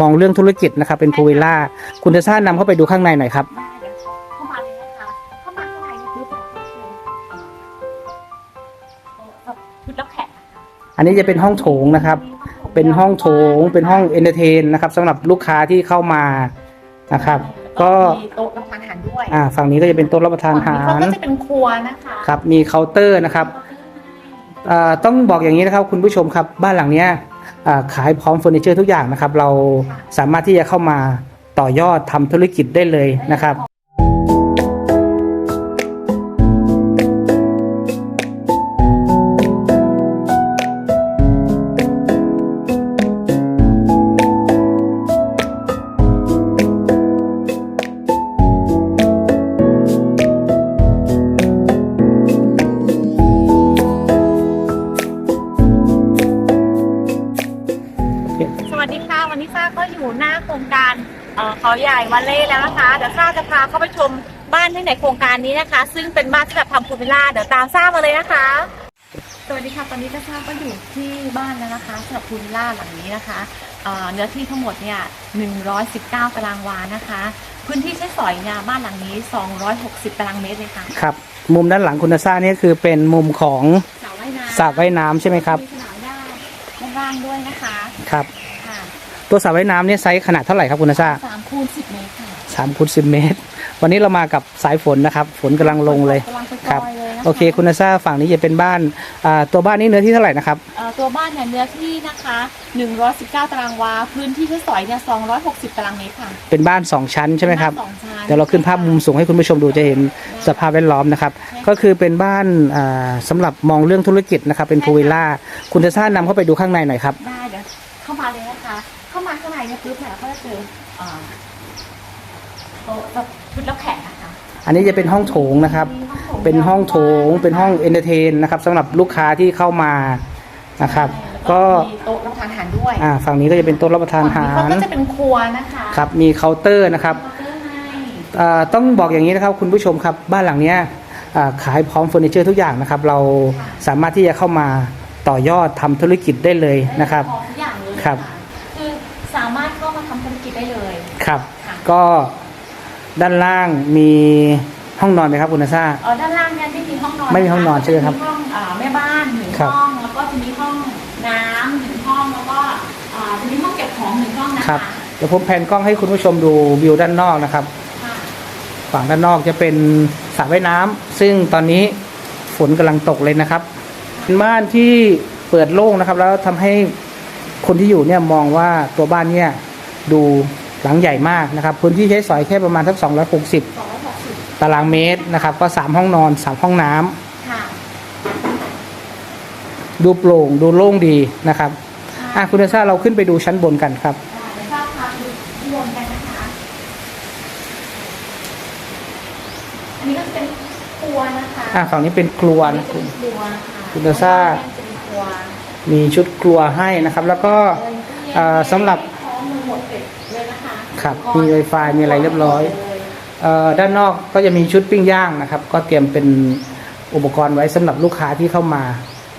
มองเรื่องธุรกิจนะครับ เป็นพูวิลล่าคุณเทซ่านำเข้าไปดูข้างในหน่อยครับได้เดี๋ยวเข้ามาเลยนะคะเข้ามาข้างในนี่คือแบบชุดรับแขกอันนี้จะเป็นห้องโถงนะครับ เป็นห้องโถง เป็นห้องเอนเตอร์เทนนะครับสำหรับลูกค้าที่เข้ามานะครับ ก็มีโต๊ะรับประทานอาหารด้วยอ่าฝั่งนี้ก็จะเป็นโต๊ะรับประทานอาหาฝั่งรนี้ก็จะเป็นครัวนะคะครับ มีเคาน์เตอร์นะครับอ่าต้องบอกอย่างนี้นะครับ คุณผู้ชมครับบ้านหลังเนี้ยอ่า ขายพร้อมเฟอร์นิเจอร์ทุกอย่างนะครับ เราสามารถที่จะเข้ามาต่อยอดทำธุรกิจได้เลยนะครับ นี้นะคะ ซึ่งเป็นบ้านที่แบบทำพูลวิลล่าเดี๋ยวตามซ่ามาเลยนะคะ สวัสดีค่ะตอนนี้ก็ทราบว่าอยู่ที่บ้านแล้วนะคะสำหรับพูลวิลล่าหลังนี้นะคะเอ่อเนื้อที่ทั้งหมดเนี่ย 119 ตารางวานะคะ พื้นที่ใช้สอยเนี่ยบ้านหลังนี้ 260 ตารางเมตรเลยค่ะครับ มุมด้านหลังคุณเทซ่าเนี่ยคือเป็นมุมของสระว่ายน้ำสระว่ายน้ำใช่ไหมครับ มีสนามหญ้าด้านล่างด้วยนะคะครับ ค่ะตัวสระว่ายน้ำเนี่ยไซส์ขนาดเท่าไหร่ครับคุณเทซ่าสามคูณสิบเมตรค่ะ สามคูณสิบเมตร วันนี้เรามากับสายฝนนะครับ ฝนกำลังลงเลยกำลังจะครับปล่อยเลยนะะโอเค คุณนาซาฝั่งนี้จะเป็นบ้านอ่าตัวบ้านนี้เนื้อที่เท่าไหร่นะครับ เอ่อตัวบ้านเนี่ยเนื้อที่นะคะ 119 ตารางวา พื้นที่ใช้สอยเนี่ย 260 ตารางเมตรค่ะเป็นบ้าน 2 ชั้นใช่ไหมครับานสองชั้น เดี๋ยวเราขึ้นภาพมุมสูงให้คุณผู้ชมดูจะเห็นสภาพแวดล้อมนะครับ ก็คือเป็นบ้านอ่าสำหรับมองเรื่องธุรกิจนะครับ เป็นพูวิลล่า คุณเทซ่านำเข้าไปดูข้างในหน่อยครับ ได้เดี๋ยวเข้ามาเลยนะคะ เข้ามาข้างในเนี่ยปุ๊บเนี่ยก็จะเจอเอ่อโต๊ะแบบ ชุดรับแขกนะคะอันนี้จะเป็นห้องโถงนะครับมีห้องโถงเป็นห้องโถง เป็นห้องเอนเตอร์เทนนะครับสำหรับลูกค้าที่เข้ามานะครับ แล้วก็มีโต๊ะรับประทานอาหารด้วยอ่าฝั่งนี้ก็จะเป็นโต๊ะรับประทานอาหาฝั่งรนี้ก็จะเป็นครัวนะคะครับมีเคาน์เตอร์นะครับ เคาน์เตอร์ให้อ่าต้องบอกอย่างนี้นะครับคุณผู้ชมครับบ้านหลังเนี้ยอ่าขายพร้อมเฟอร์นิเจอร์ทุกอย่างนะครับ เราสามารถที่จะเข้ามาต่อยอดทำธุรกิจได้เลยนะครับพร้อมทุกอย่างเลยครับะคือสามารถเข้ามาทำธุรกิจได้เลยครับ ค่ะก็ ด้านล่างมีห้องนอนไหมครับคุณนาซา เออด้านล่างเนี่ยไม่มีห้องนอนไม่มีห้องนอนใช่ไหมครับจะห้องอ่าแม่บ้านหนึ่งครับห้องแล้วก็จะมีห้องน้ำหนึ่งห้องแล้วก็อ่าจะมีห้องเก็บของหนึ่งห้องนะครัคะบเดี๋ยวผมแผนกล้องให้คุณผู้ชมดูวิวด้านนอกนะครับ ค่ะฝั่งด้านนอกจะเป็นสระว่ายน้ำซึ่งตอนนี้ฝนกำลังตกเลยนะครับเป็นบ้านที่เปิดโล่งนะครับ แล้วทำให้คนที่อยู่เนี่ยมองว่าตัวบ้านเนี่ยดู หลังใหญ่มากนะครับพื้นที่ใช้สอยแค่ประมาณสัก260สองร้อยหกสิบตารางเมตรนะครับ ก็3ห้องนอน3ห้องน้ำค่ะ ดูโปร่งดูโล่งดีนะครับอะคุณเดซ่าเราขึ้นไปดูชั้นบนกันครับค่ะเดี๋ยวทราบพาดูที่รวมกันนะคะ อันนี้ก็จะเป็นครัวนะคะอะฝั่งนี้เป็นครัวอันนี้นะจะคุเป็ณนครัวค่ะคุณเดซ่าเป็นครัวมีชุดครัวให้นะครับ แล้วก็เอ่อสำหรับ คะครับมี Wi-Fi มีอะไรเรียบร้อยเอ่อด้านนอกก็จะมีชุดปิ้งย่างนะครับ ก็เตรียมเป็นอุปกรณ์ไว้สำหรับลูกค้าที่เข้ามา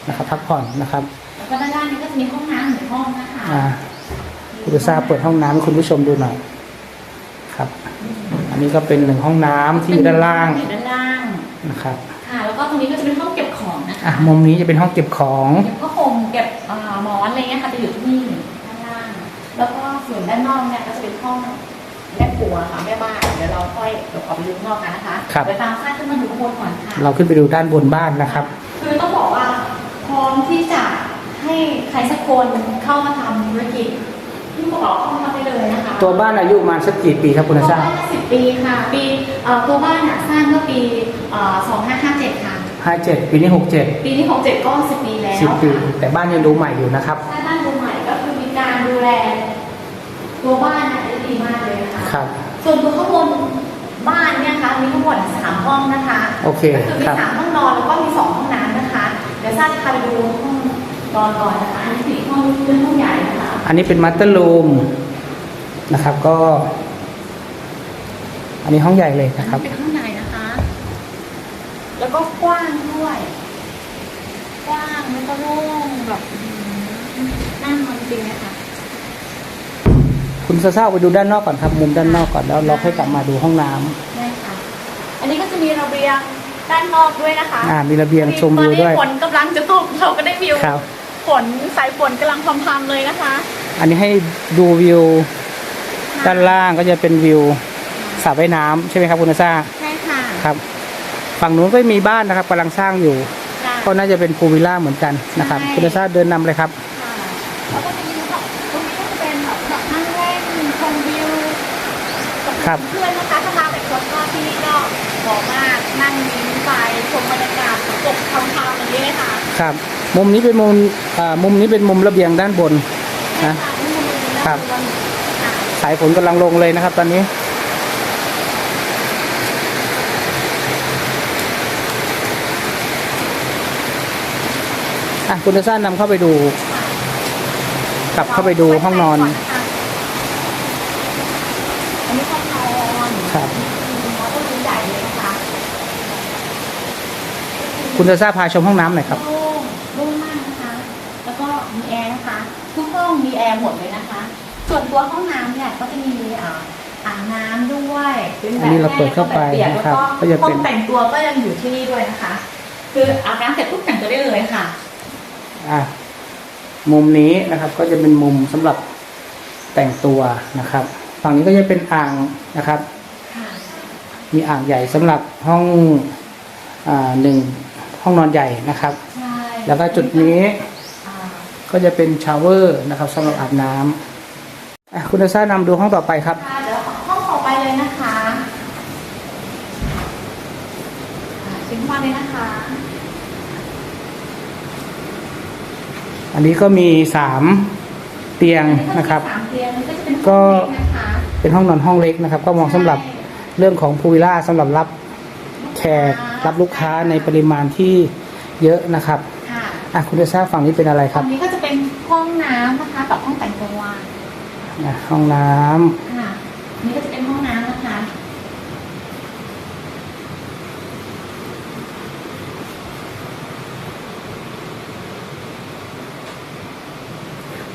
นะครับพักผ่อนนะครับแล้วก็ด้านล่างนี้ก็จะมีห้องน้ำหนึ่งห้องนะคะอ่าคุณดูซาเปิดห้องน้ำให้คุณผู้ชมดูหน่อยครับ อันนี้ก็เป็นหนึ่งห้องน้ำที่อยู่ด้านล่างอยู่ด้านล่างนะครับค่ะ แล้วก็ตรงนี้ก็จะเป็นห้องเก็บของนะคะอะมุมนี้จะเป็นห้องเก็บของ เก็บผ้าห่มเก็บอ่าหมอนอะไรเงี้ยค่ะจะอยู่ที่นี่ด้านล่างแล้วก็ ส่วนด้านนอกเนี่ยก็จะเป็นห้องแม่ครัวค่ะแม่บ้านเดี๋ยวเราค่อยเดี๋ยวออกไปดูข้างนอกกันนะคะครับ เดี๋ยวตามค่าขึ้นมาดูข้างบนก่อนค่ะ เราขึ้นไปดูด้านบนบ้านนะครับ คือต้องบอกว่าพร้อมที่จะให้ใครสักคนเข้ามาทำธุรกิจที่บอกเข้ามาได้เลยนะคะตัวบ้านอายุประมาณสักกี่ปีครับคุณตัวซาบ้านสิบปีค่ะ ปีเอ่อตัวบ้านน่ะสร้างเมื่อปีสองห้าห้าเจ็ดค่ะ ห้าเจ็ดปีนี้หกเจ็ดปีนี้หกเจ็ดก็สิบปีแล้วสิบปี ค่ะแต่บ้านยังดูใหม่อยู่นะครับถ้าบ้านดูใหม่ก็คือมีการดูแล ตัวบ้านน่ะได้ดีมากเลยนะคะครับ ส่วนตัวข้างบนบ้านเนี่ยนะคะมีทั้งหมดสามห้องนะคะโอเคก็คือมีครับสามห้องนอนแล้วก็มีสองห้องน้ำนะคะ เดี๋ยวซ่าจะพาไปดูห้องนอนก่อนนะคะอันนี้คือห้องนี้คือห้องใหญ่นะคะอันนี้เป็นมัตเตอร์รูมนะครับ ก็ อันนี้ห้องใหญ่เลยอันนะครับ นี้เป็นห้องใหญ่นะคะ แล้วก็กว้างด้วย กว้างแล้วก็โล่งแบบอื้อหือนั่งนอนจริงเลยค่ะ คุณซาซ่าออกไปดูด้านนอกก่อนครับ มุมด้านนอกก่อนแล้วเราค่อยกลับมาดูห้องน้ำได้ค่ะ อันนี้ก็จะมีระเบียงด้านนอกด้วยนะคะอ่ามีระเบียงชมวิวด้วย ตอนนี้ฝนกำลังจะตกเราก็ได้วิวครับ ฝนสายฝนกำลังพรำๆเลยนะคะอันนี้ให้ดูวิวด้านล่างก็จะเป็นวิวสระว่ายน้ำใช่ไหมครับคุณซาซ่าใช่ค่ะครับ ฝั่งนู้นก็มีบ้านนะครับกำลังสร้างอยู่ค่ะก็น่าจะเป็นพูลวิลล่าเหมือนกันนะครับ ใช่ คุณซาซ่าเดินนำเลยครับ ค่ะแล้วก็จะมีแบบตรงนี้ก็จะเป็นแบบแบบนั่งเล่นชมวิวกับ ครับเพื่อนนะคะถ้ามาแบบคนก็ที่นี่ก็เหมาะมากนั่งยิ้มไปชมบรรยากาศตกพรำๆอย่างนี้เลยค่ะครับ มุมนี้เป็นมุมอ่ามุมนี้เป็นมุมระเบียงด้านบนใช่นะค่ะนี่มันมีครับค่ะสายฝนกำลังลงเลยนะครับ ตอนนี้ อะคุณซาซ่านำเข้าไปดู กลับเข้าไปดูห้องนอนอันนี้ห้องนอน ครับแล้วก็ดูใหญ่เลยนะคะคุณซาซ่าพาชมห้องน้ำหน่อยครับโล่งโล่งมากนะคะ แล้วก็มีแอร์นะคะ ทุกห้องมีแอร์หมดเลยนะคะ ส่วนตัวห้องน้ำเนี่ยก็จะมีอ่าอ่างน้ำด้วยเป็นแบบอันนี้เราเปิดเข้าไปแห้งนะครับแล้วก็ก็จะเป็นห้องแต่งตัวก็ยังอยู่ที่นี่ด้วยนะคะ คืออาบน้ำเสร็จปุ๊บแต่งตัวได้เลยค่ะ อะมุมนี้นะครับ ก็จะเป็นมุมสำหรับแต่งตัวนะครับ ฝั่งนี้ก็จะเป็นอ่างนะครับค่ะ มีอ่างใหญ่สำหรับห้องอ่าหนึ่งห้องนอนใหญ่นะครับใช่แล้วก็จุดนี้อ่าก็จะเป็นชาวเวอร์นะครับสำหรับอาบน้ำอะคุณซาซ่านำดูห้องต่อไปครับค่ะเดี๋ยวห้องต่อไปเลยนะคะอ่าชิ้นมาเลยนะคะ อันนี้ก็มีสามเตียงนะครับสามเตียงมันก็จะเป็นก็ห้องเล็นะคะเป็นห้องนอนห้องเล็กนะครับ ก็มองสำหรับ เรื่องของพูวิลล่าสำหรับรับแขกรับลูกค้าในปริมาณที่เยอะนะครับค่ะอะคุณซาซ่าฝั่งนี้เป็นอะไรคตรรับงนี้ก็จะเป็นห้องน้ำนะคะกับห้องแต่งตัวอะห้องน้ำค่ะอันนี้ก็จะเป็นห้องน้ำนะคะ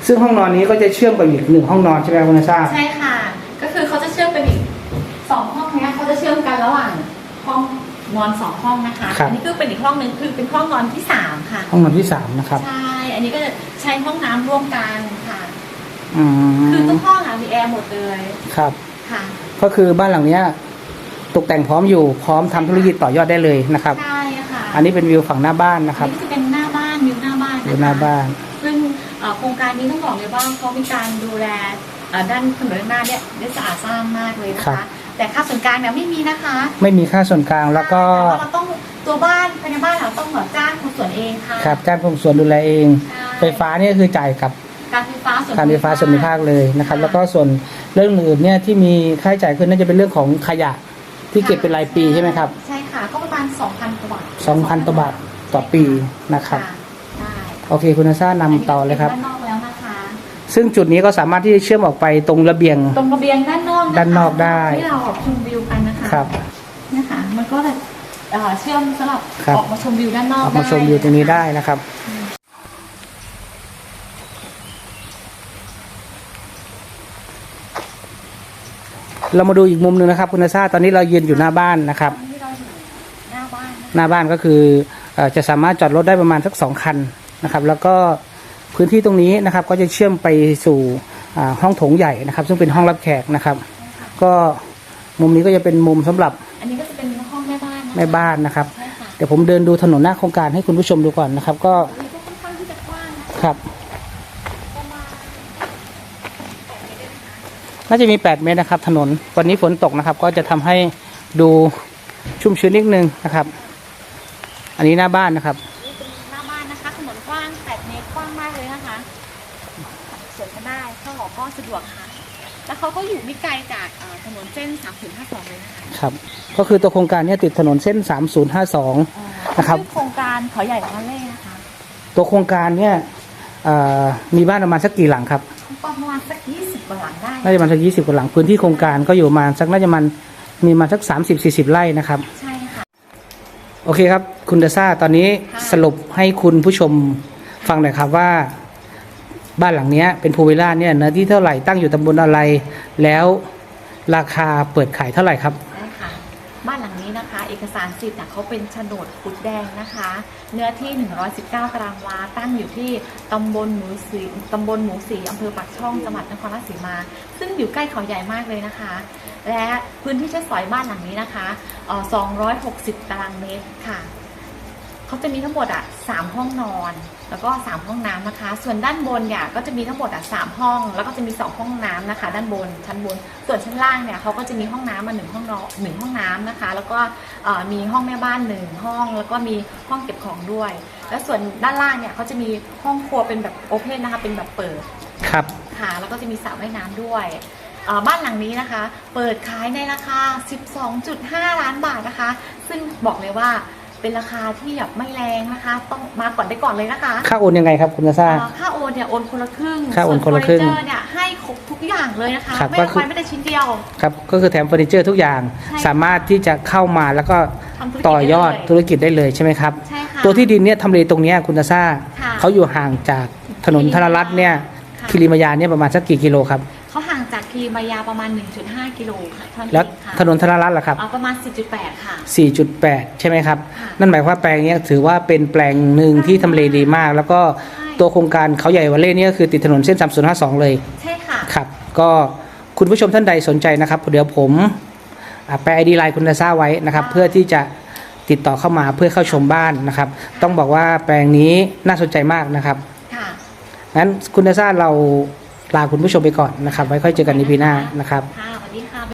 ซึ่งห้องนอนนี้ก็จะเชื่อมกับอีกหนึ่งห้องนอนใช่ไหมครับคุณซาซ่า ใช่ค่ะก็คือเขาจะ ชื่อมกันระหว่างห้องนอนสองห้องนะคะอันี้ก็เป็นอีกห้องหนึ่งคือเป็นห้องนอนที่สามค่ะ ห้องนอนที่สามนะครับใช่ อันนี้ก็จะใช้ห้องน้ำร่วมกันค่ะ อืคือมทุกห้องอะมีแอร์หมดเลยครับ ค่ะ ก็คือบ้านหลังเนี้ยตกแต่งพร้อมอยู่พร้อมทำธุรกิจต่อยอดได้เลยนะครับ ใช่ค่ะอันนี้เป็นวิวฝั่งหน้าบ้านนะครับ อันนี้ก็จะเป็นหน้าบ้านวิวหน้าบ้านวินะวหน้าคะบ้าน ซึ่งเอ่อโครงการนี้ต้องบอกเลยว่าเขามีการดูแลเอ่อด้านถนนด้านหน้าเนี่ยได้สะอาดสะอ้านมากเลยนะครัคะ บ แต่ค่าส่วนกลางเนี่ยไม่มีนะคะไม่มีค่าส่วนกลางแล้วก็แต่ว่าเราต้องตัวบ้านภายในบ้านเราต้องแบบจ้างคนส่วนเองค่ะครับจ้างกรมสวนดูแลเอง ใช่ไฟฟ้าเนี่ยคือจ่ายกับการไฟฟ้าส่วนการไฟฟ้าส่วนภูมิภาคเลยนะครับ แล้วก็ส่วนเรื่องอื่นเนี่ยที่มีค่าใช้จ่ายขึ้นน่าจะเป็นเรื่องของขยะที่เก็บเป็นรายปีใช่ไหมครับ ใช่ค่ะ ก็ประมาณ2,000กว่าบาท2,000ต่อบาทต่อปีนะครับใช่โอเคคุณอาซ่านำต่อเลยครับด้านนอกแล้วนะคะ ซึ่งจุดนี้ก็สามารถที่จะเชื่อมออกไปตรงระเบียง ตรงระเบียงด้านนอกะคะด้านนอกได้ ที่เราออกชมวิวกันนะคะครับเนี่ยค่ะมันก็จะเอ่อเชื่อมสำหรับครับ ออกมาชมวิวด้านนอกออกมาชมวิวตรงนี้ได้นะครับ เรามาดูอีกมุมหนึ่งนะครับ คุณอาซ่าตอนนี้เรายืนอยู่หน้าบ้านนะครับ ที่เราอยู่หน้าบ้านนะคะหน้าบ้านก็คือเอ่อจะสามารถจอดรถได้ประมาณสักสองคันนะครับ แล้วก็ พื้นที่ตรงนี้นะครับก็จะเชื่อมไปสู่อ่าห้องโถงใหญ่นะครับ ซึ่งเป็นห้องรับแขกนะครับ ก็มุมนี้ก็จะเป็นมุมสำหรับอันนี้ก็จะเป็นห้องแม่บ้านนะคะแม่บ้านนะครับใช่ค่ะเดี๋ยวผมเดินดูถนนหน้าโครงการให้คุณผู้ชมดูก่อนนะครับ ก็อันนี้ก็ค่อนข้างที่จะกว้างนะคะครับประมาณน่าจะมี 8 เมตรนะครับ ถนนวันนี้ฝนตกนะครับ ก็จะทำให้ดูชุ่มชื้นนิดนึงนะครับ อันนี้หน้าบ้านนะครับ คะครับก็คือตัวโครงการเนี้ติดถนนเส้น 3052 นะครับชื่อโครงการเขาใหญ่วาเล่นะคะ ตัวโครงการเนี่ยเอ่อมีบ้านประมาณสักกี่หลังครับประมาณสัก20กว่าหลังได้น่าจะประมาณสักยี่สิบกว่าหลังพื้นที่โครงการก็อยู่ประมาณสักน่าจะมันมีประมาณสักสามสิบสี่สิบไร่นะครับ ใช่ค่ะ โอเคครับ คุณเดซ่าตอนนี้ค่ะสรุปให้คุณผู้ชมฟังหน่อยครับว่า บ้านหลังเนี้ยเป็นพูลวิลล่าเนี่ยเนื้อที่เท่าไหร่ตั้งอยู่ตำบลอะไร แล้วราคาเปิดขายเท่าไหร่ครับ เอกสารสิทธิ์น่ะเขาเป็นโฉนดขุดแดงนะคะ เนื้อที่ 119 ตารางวา ตั้งอยู่ที่ตำบลหมูสีตำบลหมูสีอำเภอปากช่องจังหวัดนครราชสีมา ซึ่งอยู่ใกล้เขาใหญ่มากเลยนะคะ และพื้นที่ใช้สอยบ้านหลังนี้นะคะเอ่อ260 ตารางเมตรค่ะ เขาจะมีทั้งหมดอะสามห้องนอน แล้วก็สามห้องน้ำนะคะ ส่วนด้านบนเนี่ยก็จะมีทั้งหมดอะสามห้อง แล้วก็จะมีสองห้องน้ำนะคะ ด้านบนชั้นบน ส่วนชั้นล่างเนี่ยเขาก็จะมีห้องน้ำมาหนึ่งห้องนอนหนึ่งห้องน้ำนะคะ แล้วก็เอ่อมีห้องแม่บ้านหนึ่งห้อง แล้วก็มีห้องเก็บของด้วย แล้วส่วนด้านล่างเนี่ยเขาจะมีห้องครัวเป็นแบบโอเพนนะคะเป็นแบบเปิดครับค่ะแล้วก็จะมีสระว่ายน้ำด้วยเอ่อบ้านหลังนี้นะคะ เปิดขายในราคา 12.5 ล้านบาทนะคะ ซึ่งบอกเลยว่า เป็นราคาที่แบบไม่แรงนะคะ ต้องมาก่อนได้ก่อนเลยนะคะค่าโอนยังไงครับคุณซาซ่าเอ่อค่าโอนเนี่ยโอนคนละครึ่งค่าโอนคนละครึ่งส่วนเฟอร์นิเจอร์เนี่ยให้ครบทุกอย่างเลยนะคะ ครับไม่ก็ได้คือไม่ได้ชิ้นเดียว ครับก็คือแถมเฟอร์นิเจอร์ทุกอย่าง ใช่ สามารถที่จะเข้ามาแล้วก็ทำธุรกิจต่อยอดได้เลยธุรกิจได้เลยใช่ไหมครับ ใช่ค่ะ ตัวที่ดินเนี่ยทำเลตรงเนี้ยคุณซาซ่าค่ะเขาอยู่ห่างจากถนนธนรัตน์เนี่ยค่ะคิริมายาเนี่ยประมาณสักกี่กิโลครับ เขาห่างจากคีรีมายาประมาณ 1.5 กิโลค่ะเท่านั้นแล้วเองค่ะถนนธนรัตน์ล่ะครับ เอาประมาณ 4.8 ค่ะ 4.8 ใช่ไหมครับ ค่ะนั่นหมายความว่าแปลงเนี้ยถือว่าเป็นแปลงหนึ่งที่ทำเลดีมาก แล้วก็ใช่ตัวโครงการเขาใหญ่วัลเล่เนี่ยก็คือติดถนนเส้น 3052 เลย ใช่ค่ะ ครับ ก็คุณผู้ชมท่านใดสนใจนะครับ เดี๋ยวผมอะแปะไอดีไลน์คุณนาซาไว้นะครับค่ะเพื่อที่จะติดต่อเข้ามาเพื่อเข้าชมบ้านนะครับ ต้องบอกว่าแปลงนี้น่าสนใจมากนะครับ ค่ะ งั้นคุณนาซาเรา ลาคุณผู้ชมไปก่อนนะครับ ไว้ค่อยเจอกันในปีหน้านะครับ